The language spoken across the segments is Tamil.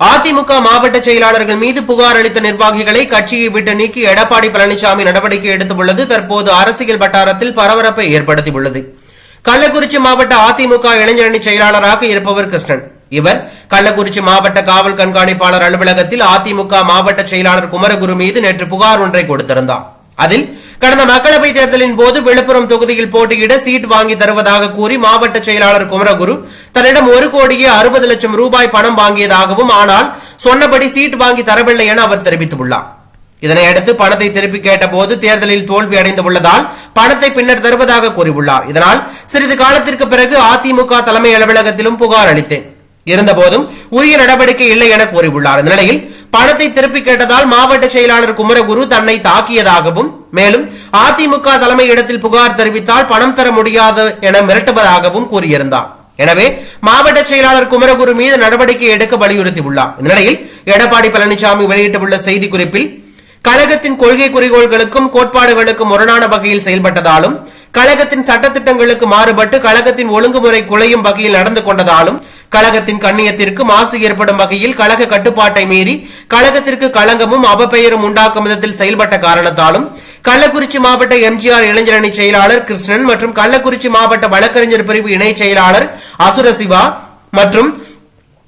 அதிமுக மாவட்ட செயலாளர்கள் மீது புகார் அளித்த நிர்வாகிகளை கட்சியை விட்டு நீக்கி எடப்பாடி பழனிசாமி நடவடிக்கை எடுத்துள்ளது தற்போது அரசியல் வட்டாரத்தில் பரபரப்பை ஏற்படுத்தியுள்ளது கள்ளக்குறிச்சி மாவட்ட அதிமுக இளைஞரணி செயலாளராக இருப்பவர் கிருஷ்ணன். இவர் கள்ளக்குறிச்சி மாவட்ட காவல் கண்காணிப்பாளர் அலுவலகத்தில் அதிமுக மாவட்ட செயலாளர் குமரகுரு மீது நேற்று புகார் ஒன்றை கொடுத்திருந்தார். அதில் கடந்த மக்களவை தேர்தலின் போது விழுப்புரம் தொகுதியில் போட்டியிட சீட் வாங்கி தருவதாக கூறி மாவட்ட செயலாளர் குமரகுரு தன்னிடம் ஒரு கோடியே அறுபது லட்சம் ரூபாய் பணம் வாங்கியதாகவும் ஆனால் சொன்னபடி சீட் வாங்கி தரவில்லை என அவர் தெரிவித்துள்ளார். இதனையடுத்து பணத்தை திருப்பி கேட்டபோது தேர்தலில் தோல்வி அடைந்து உள்ளதால் பணத்தை பின்னர் தருவதாக கூறியுள்ளார். இதனால் சிறிது காலத்திற்கு பிறகு அதிமுக தலைமை அலுவலகத்திலும் புகார் அளித்தேன். இருந்தபோதும் உரிய நடவடிக்கை இல்லை என கூறியுள்ளார். இந்த நிலையில் பணத்தை திருப்பி கேட்டதால் மாவட்ட செயலாளர் குமரகுரு தன்னை தாக்கியதாகவும் மேலும் அதிமுக தலைமை இடத்தில் புகார் தெரிவித்தால் பணம் தர முடியாது என மிரட்டுவதாகவும் கூறியிருந்தார். எனவே மாவட்ட செயலாளர் குமரகுரு மீது நடவடிக்கை எடுக்க வலியுறுத்தியுள்ளார். உள்ளார் எடப்பாடி பழனிசாமி வெளியிட்டுள்ள செய்திக்குறிப்பில் கழகத்தின் கொள்கை குறிக்கோள்களுக்கும் கோட்பாடுகளுக்கும் முரணான வகையில் செயல்பட்டதாலும் கழகத்தின் சட்டத்திட்டங்களுக்கு மாறுபட்டு கழகத்தின் ஒழுங்குமுறை குலையும் வகையில் நடந்து கொண்டதாலும் கழகத்தின் கண்ணியத்திற்கு மாசு ஏற்படும் வகையில் கழக கட்டுப்பாட்டை மீறி கழகத்திற்கு களங்கமும் அவப்பெயரும் உண்டாக்கும் விதத்தில் செயல்பட்ட காரணத்தாலும் கள்ளக்குறிச்சி மாவட்ட எம்ஜிஆர் இளைஞரணி செயலாளர் கிருஷ்ணன் மற்றும் கள்ளக்குறிச்சி மாவட்ட வழக்கறிஞர் பிரிவு இணை செயலாளர் அசுர சிவா மற்றும்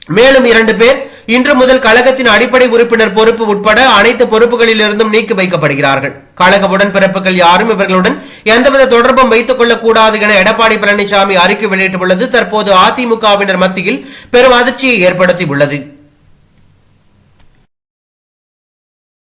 மேலும் இரண்டு பேர் இன்று முதல் கழகத்தின் அடிப்படை உறுப்பினர் பொறுப்பு உட்பட அனைத்து பொறுப்புகளிலிருந்தும் நீக்கி வைக்கப்படுகிறார்கள் கழக உடன்பிறப்புகள் யாரும் இவர்களுடன் எந்தவித தொடர்பும் வைத்துக் கொள்ளக்கூடாது என எடப்பாடி பழனிசாமி அறிக்கை வெளியிட்டுள்ளது. தற்போது அதிமுகவினர் மத்தியில் பெரும் அதிர்ச்சியை ஏற்படுத்தியுள்ளது.